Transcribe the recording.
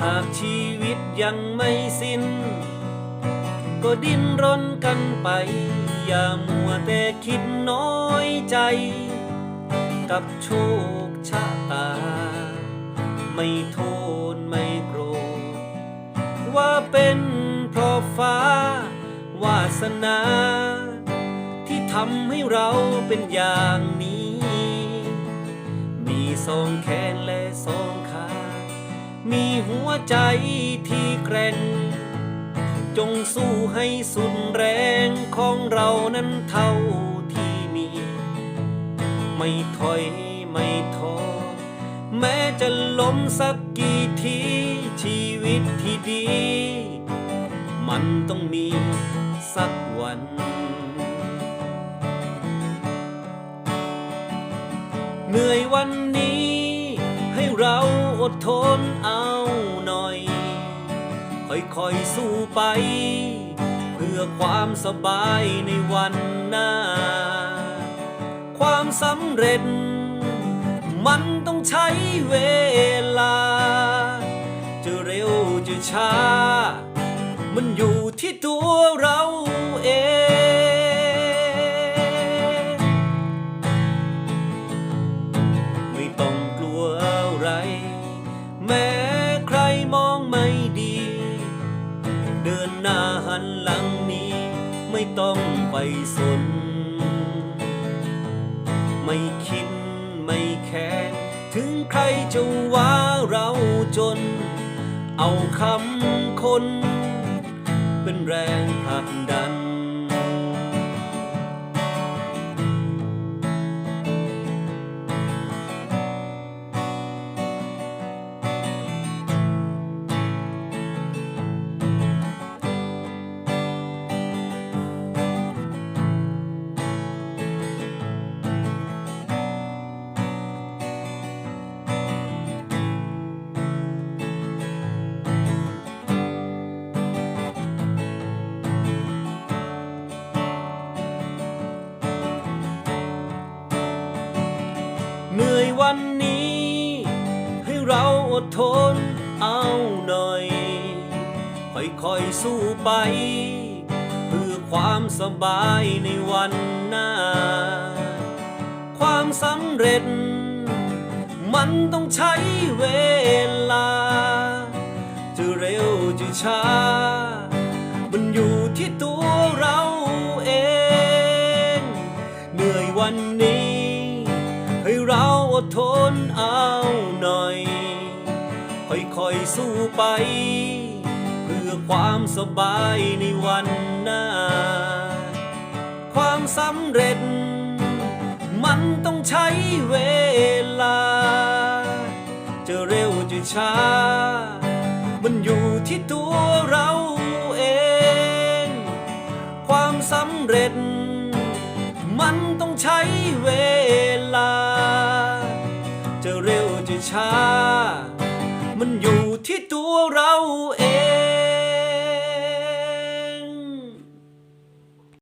หากชีวิตยังไม่สิ้น ก็ดิ้นรนกันไป อย่ามัวแต่คิดน้อยใจ กับโชคชะตา ไม่โทษไม่โกรธ ว่าเป็นเพราะฟ้าวาสนา ที่ทำให้เราเป็นอย่างนี้ มีสองแขนและสองขา มีหัวใจที่แกร่ง จงสู้ให้สุดแรงของเรานั้นเท่าที่มี ไม่ถอยไม่ท้อแม้จะล้มสักกี่ทีชีวิตที่ดี มันต้องมีสักวันเหนื่อยวันนี้ อดทนเอาหน่อย ค่อยๆสู้ไป เพื่อความสบายในวันหน้า ความสำเร็จ มันต้องใช้เวลา จะเร็วจะช้า มันอยู่ที่ตัวเรา นหน้าหันหลังนี้ ไม่ต้องไปสน ไม่คิดไม่แคร์ถึงใครจะว่าเราจน เอาคำคน เป็นแรง วันนี้ ให้เราอดทนเอาหน่อย ค่อยๆสู้ไป เพื่อความสบายในวันหน้า ความสำเร็จ มันต้องใช้เวลา จะเร็วจะช้า มันอยู่ที่ตัวเราเอง เหนื่อยวันนี้ ดทนเอาหน่อย ค่อยๆสู้ไป เพื่อความสบายในวันหน้า ความสำเร็จ มันต้องใช้เวลา จะเร็วจะช้า มันอยู่ที่ตัวเราเอง ความสำเร็จ ช้า มันอยู่ที่ตัวเราเอง